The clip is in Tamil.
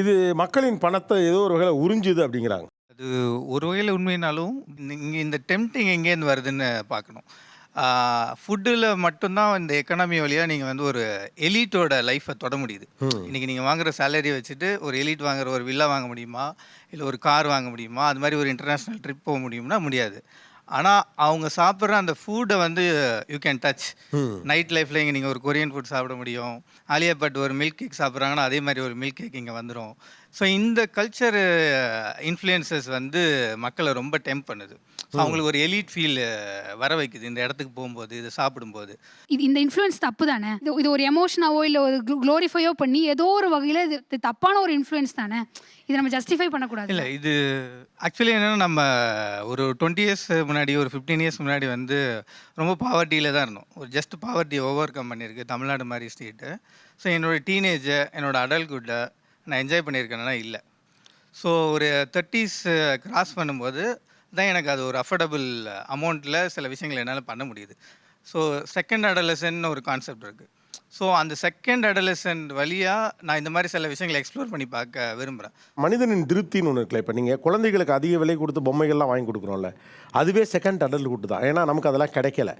இது மக்களின் பணத்தை ஏதோ ஒரு வகையில் உறிஞ்சுது அப்படிங்கிறாங்க. அது ஒரு வகையில் உண்மைனாலும் இங்கே இந்த டெம்டிங் எங்கேருந்து வருதுன்னு பார்க்கணும். ஃபுட்டில் மட்டும்தான் இந்த எக்கனாமி வழியாக நீங்கள் வந்து ஒரு எலிட்டோட லைஃப்பை தொட முடியுது. இன்றைக்கி நீங்கள் வாங்குற சேலரி வச்சுட்டு ஒரு எலிட் வாங்குற ஒரு வில்லா வாங்க முடியுமா? இல்லை ஒரு கார் வாங்க முடியுமா? அது மாதிரி ஒரு இன்டர்நேஷ்னல் ட்ரிப் போக முடியும்னா முடியாது. ஆனால் அவங்க சாப்பிட்ற அந்த ஃபுட்டை வந்து யூ கேன் டச் நைட் லைஃப்பில் இங்கே நீங்கள் ஒரு கொரியன் ஃபுட் சாப்பிட முடியும். ஆலியா பட் ஒரு மில்க் கேக் சாப்பிட்றாங்கன்னா அதே மாதிரி ஒரு மில்க் கேக் இங்கே வந்துடும் ஸோ இந்த கல்ச்சர் இன்ஃப்ளூயன்சஸ் வந்து மக்களை ரொம்ப டெம்ப் பண்ணுது. ஸோ அவங்களுக்கு ஒரு எலிட் ஃபீல் வர வைக்குது. இந்த இடத்துக்கு போகும்போது இதை சாப்பிடும்போது. இது இந்த இன்ஃப்ளூயன்ஸ் தப்பு தானே? இது இது ஒரு எமோஷனாவோ இல்லை ஒரு க்ளோரிஃபையோ பண்ணி ஏதோ ஒரு வகையில் இது இது தப்பான ஒரு இன்ஃப்ளூயன்ஸ் தானே? இதை நம்ம ஜஸ்டிஃபை பண்ணக்கூடாது. இல்லை இது ஆக்சுவலி என்னென்னா நம்ம ஒரு டுவெண்ட்டி இயர்ஸ் முன்னாடி ஒரு ஃபிஃப்டீன் இயர்ஸ் முன்னாடி வந்து ரொம்ப பாவர்ட்டியில் தான் இருந்தோம். ஒரு ஜஸ்ட் பாவர்ட்டி ஓவர் கம் பண்ணியிருக்கு தமிழ்நாடு மாதிரி ஸ்டேட்டு ஸோ என்னோட டீனேஜை என்னோட அடல்ட்ஹுட்டை நான் என்ஜாய் பண்ணியிருக்கேன்னா இல்லை. ஸோ ஒரு தேர்ட்டிஸ் கிராஸ் பண்ணும்போது தான் எனக்கு அது ஒரு அஃபோர்டபுள் அமௌண்ட்டில் சில விஷயங்கள் என்னால் பண்ண முடியுது. ஸோ செகண்ட் அடலசன் ஒரு கான்செப்ட் இருக்குது ஸோ அந்த செகண்ட் அடலசன் வழியாக நான் இந்த மாதிரி சில விஷயங்களை எக்ஸ்ப்ளோர் பண்ணி பார்க்க விரும்புகிறேன் மனிதனின் திருப்தின்னு ஒன்று இருக்குல்ல இப்போ நீங்கள் குழந்தைகளுக்கு அதிக விலை கொடுத்து பொம்மைகள்லாம் வாங்கி கொடுக்குறோம்ல அதுவே செகண்ட் அடல்ட் தான். ஏன்னா நமக்கு அதெல்லாம் கிடைக்கல.